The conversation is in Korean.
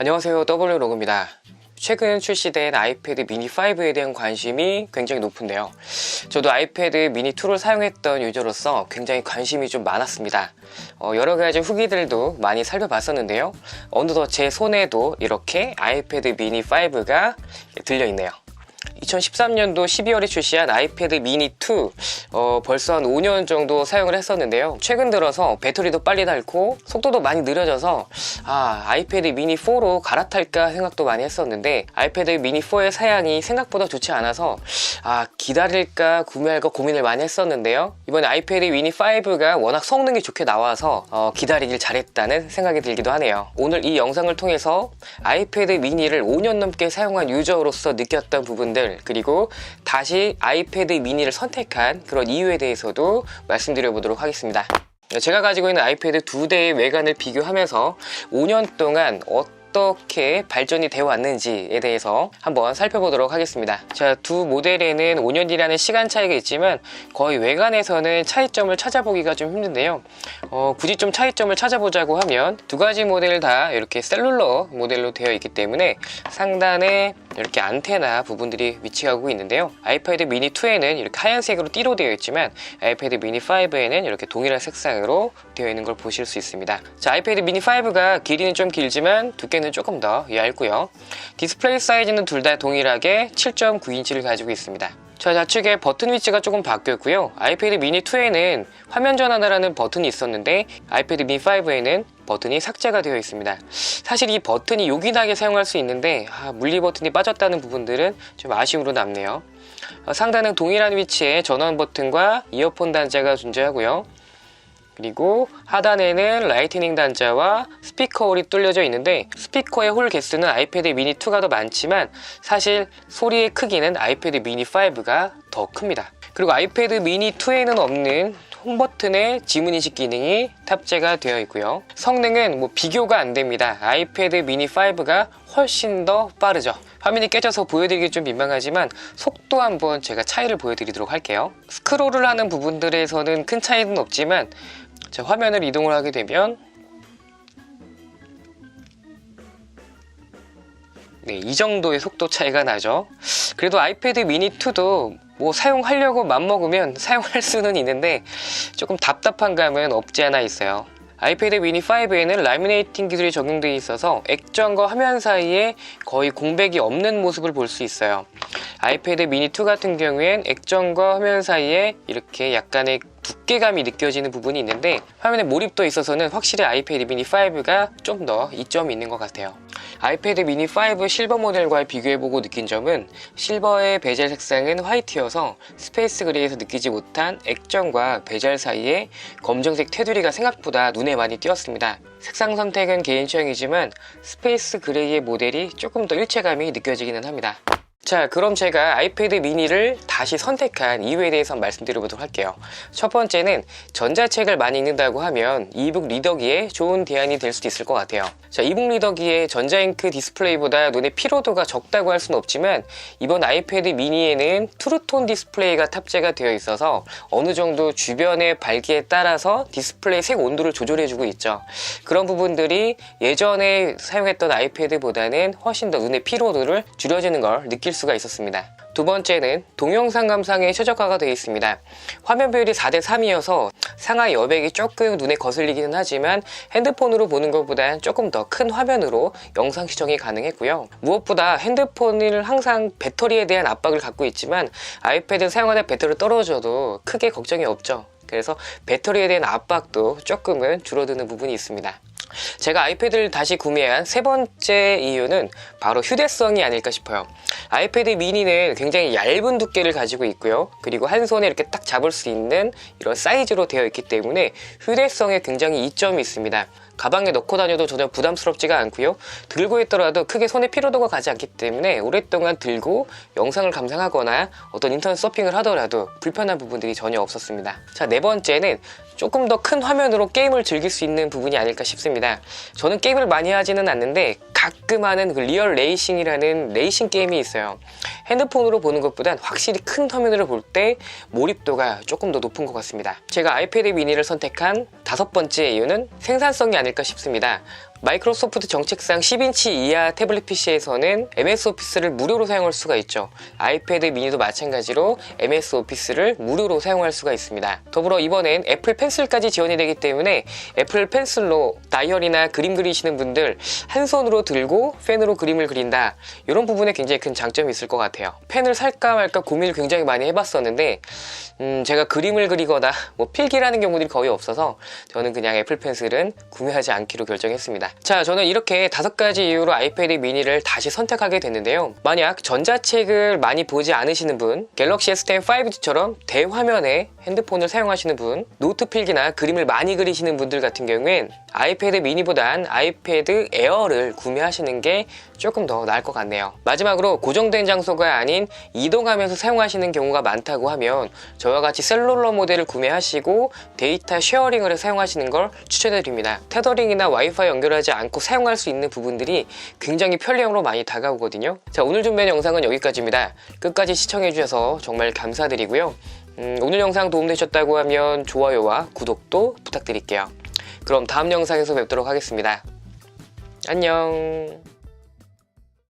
안녕하세요. W로그입니다. 최근 출시된 아이패드 미니 5에 대한 관심이 굉장히 높은데요. 저도 아이패드 미니 2를 사용했던 유저로서 굉장히 관심이 좀 많았습니다. 어, 여러 가지 후기들도 많이 살펴봤었는데요. 어느덧 제 손에도 이렇게 아이패드 미니 5가 들려있네요 2013년도 12월에 출시한 아이패드 미니 2 어, 벌써 한 5년 정도 사용을 했었는데요. 최근 들어서 배터리도 빨리 닳고 속도도 많이 느려져서 아 아이패드 미니 4로 갈아탈까 생각도 많이 했었는데 아이패드 미니 4의 사양이 생각보다 좋지 않아서 아 기다릴까 구매할까 고민을 많이 했었는데요. 이번에 아이패드 미니 5가 워낙 성능이 좋게 나와서 어, 기다리길 잘했다는 생각이 들기도 하네요. 오늘 이 영상을 통해서 아이패드 미니를 5년 넘게 사용한 유저로서 느꼈던 부분들 그리고 다시 아이패드 미니를 선택한 그런 이유에 대해서도 말씀드려 보도록 하겠습니다 제가 가지고 있는 아이패드 두 대의 외관을 비교하면서 5년 동안 어떻게 발전이 되어 왔는지에 대해서 한번 살펴보도록 하겠습니다. 자, 두 모델에는 5년이라는 시간 차이가 있지만 거의 외관에서는 차이점을 찾아보기가 좀 힘든데요. 어, 굳이 좀 차이점을 찾아보자고 하면 두 가지 모델 다 이렇게 셀룰러 모델로 되어 있기 때문에 상단에 이렇게 안테나 부분들이 위치하고 있는데요. 아이패드 미니 2에는 이렇게 하얀색으로 띠로 되어 있지만 아이패드 미니 5에는 이렇게 동일한 색상으로 되어 있는 걸 보실 수 있습니다. 자, 아이패드 미니 5가 길이는 좀 길지만 두께는 조금 더 얇고요. 디스플레이 사이즈는 둘 다 동일하게 7.9인치를 가지고 있습니다. 자, 좌측에 버튼 위치가 조금 바뀌었고요. 아이패드 미니 2에는 화면 전환이라는 버튼이 있었는데 아이패드 미니 5에는 버튼이 삭제가 되어 있습니다. 사실 이 버튼이 요긴하게 사용할 수 있는데 아, 물리 버튼이 빠졌다는 부분들은 좀 아쉬움으로 남네요. 어, 상단은 동일한 위치에 전원 버튼과 이어폰 단자가 존재하고요. 그리고 하단에는 라이트닝 단자와 스피커 홀이 뚫려져 있는데 스피커의 홀 개수는 아이패드 미니 2가 더 많지만 사실 소리의 크기는 아이패드 미니 5가 더 큽니다. 그리고 아이패드 미니 2에는 없는 홈 버튼의 지문 인식 기능이 탑재가 되어 있고요. 성능은 뭐 비교가 안 됩니다. 아이패드 미니 5가 훨씬 더 빠르죠. 화면이 깨져서 보여드리기 좀 민망하지만 속도 한번 제가 차이를 보여드리도록 할게요. 스크롤을 하는 부분들에서는 큰 차이는 없지만 자, 화면을 이동을 하게 되면 네, 이 정도의 속도 차이가 나죠. 그래도 아이패드 미니 2도 뭐 사용하려고 맘먹으면 사용할 수는 있는데 조금 답답한 감은 없지 않아 있어요. 아이패드 미니 5에는 라미네이팅 기술이 적용되어 있어서 액정과 화면 사이에 거의 공백이 없는 모습을 볼 수 있어요. 아이패드 미니 2 같은 경우엔 액정과 화면 사이에 이렇게 약간의 두께감이 느껴지는 부분이 있는데 화면에 몰입도 있어서는 확실히 아이패드 미니 5가 좀 더 이점이 있는 것 같아요. 아이패드 미니 5 실버 모델과 비교해보고 느낀 점은 실버의 베젤 색상은 화이트여서 스페이스 그레이에서 느끼지 못한 액정과 베젤 사이에 검정색 테두리가 생각보다 눈에 많이 띄었습니다. 색상 선택은 개인 취향이지만 스페이스 그레이의 모델이 조금 더 일체감이 느껴지기는 합니다. 자 그럼 제가 아이패드 미니를 다시 선택한 이유에 대해서 말씀드려보도록 할게요. 첫 번째는 전자책을 많이 읽는다고 하면 이북 리더기에 좋은 대안이 될 수도 있을 것 같아요. 자 이북 리더기에 전자잉크 디스플레이보다 눈의 피로도가 적다고 할 수는 없지만 이번 아이패드 미니에는 트루톤 디스플레이가 탑재가 되어 있어서 어느 정도 주변의 밝기에 따라서 디스플레이 색 온도를 조절해주고 있죠. 그런 부분들이 예전에 사용했던 아이패드보다는 훨씬 더 눈의 피로도를 줄여주는 걸 느낄 수가 있었습니다. 두 번째는 동영상 감상에 최적화가 되어 있습니다. 화면 비율이 4대 3이어서 상하 여백이 조금 눈에 거슬리기는 하지만 핸드폰으로 보는 것보다 조금 더 큰 화면으로 영상 시청이 가능했고요. 무엇보다 핸드폰을 항상 배터리에 대한 압박을 갖고 있지만 아이패드 사용하다 배터리 떨어져도 크게 걱정이 없죠. 그래서 배터리에 대한 압박도 조금은 줄어드는 부분이 있습니다. 제가 아이패드를 다시 구매한 세 번째 이유는 바로 휴대성이 아닐까 싶어요. 아이패드 미니는 굉장히 얇은 두께를 가지고 있고요. 그리고 한 손에 이렇게 딱 잡을 수 있는 이런 사이즈로 되어 있기 때문에 휴대성에 굉장히 이점이 있습니다. 가방에 넣고 다녀도 전혀 부담스럽지가 않고요. 들고 있더라도 크게 손에 피로도가 가지 않기 때문에 오랫동안 들고 영상을 감상하거나 어떤 인터넷 서핑을 하더라도 불편한 부분들이 전혀 없었습니다. 자, 네 번째는 조금 더 큰 화면으로 게임을 즐길 수 있는 부분이 아닐까 싶습니다. 저는 게임을 많이 하지는 않는데 가끔 하는 그 리얼 레이싱이라는 레이싱 게임이 있어요. 핸드폰으로 보는 것보단 확실히 큰 화면으로 볼 때 몰입도가 조금 더 높은 것 같습니다. 제가 아이패드 미니를 선택한 다섯 번째 이유는 생산성이 아닐까 싶습니다. 마이크로소프트 정책상 10인치 이하 태블릿 PC에서는 MS 오피스를 무료로 사용할 수가 있죠. 아이패드 미니도 마찬가지로 MS 오피스를 무료로 사용할 수가 있습니다. 더불어 이번엔 애플 펜슬까지 지원이 되기 때문에 애플 펜슬로 다이어리나 그림 그리시는 분들 한 손으로 들고 펜으로 그림을 그린다. 이런 부분에 굉장히 큰 장점이 있을 것 같아요. 펜을 살까 말까 고민을 굉장히 많이 해봤었는데 음, 제가 그림을 그리거나 뭐 필기라는 경우들이 거의 없어서 저는 그냥 애플 펜슬은 구매하지 않기로 결정했습니다. 자, 저는 이렇게 다섯 가지 이유로 아이패드 미니를 다시 선택하게 됐는데요. 만약 전자책을 많이 보지 않으시는 분, 갤럭시 S10 5G처럼 대화면에 핸드폰을 사용하시는 분, 노트 필기나 그림을 많이 그리시는 분들 같은 경우엔 아이패드 미니보단 아이패드 에어를 구매하시는 게 조금 더 나을 것 같네요. 마지막으로 고정된 장소가 아닌 이동하면서 사용하시는 경우가 많다고 하면 저와 같이 셀룰러 모델을 구매하시고 데이터 쉐어링을 사용하시는 걸 추천해드립니다. 테더링이나 와이파이 연결하지 않고 사용할 수 있는 부분들이 굉장히 편리함으로 많이 다가오거든요. 자, 오늘 준비한 영상은 여기까지입니다. 끝까지 시청해주셔서 정말 감사드리고요. 음, 오늘 영상 도움되셨다고 하면 좋아요와 구독도 부탁드릴게요. 그럼 다음 영상에서 뵙도록 하겠습니다. 안녕.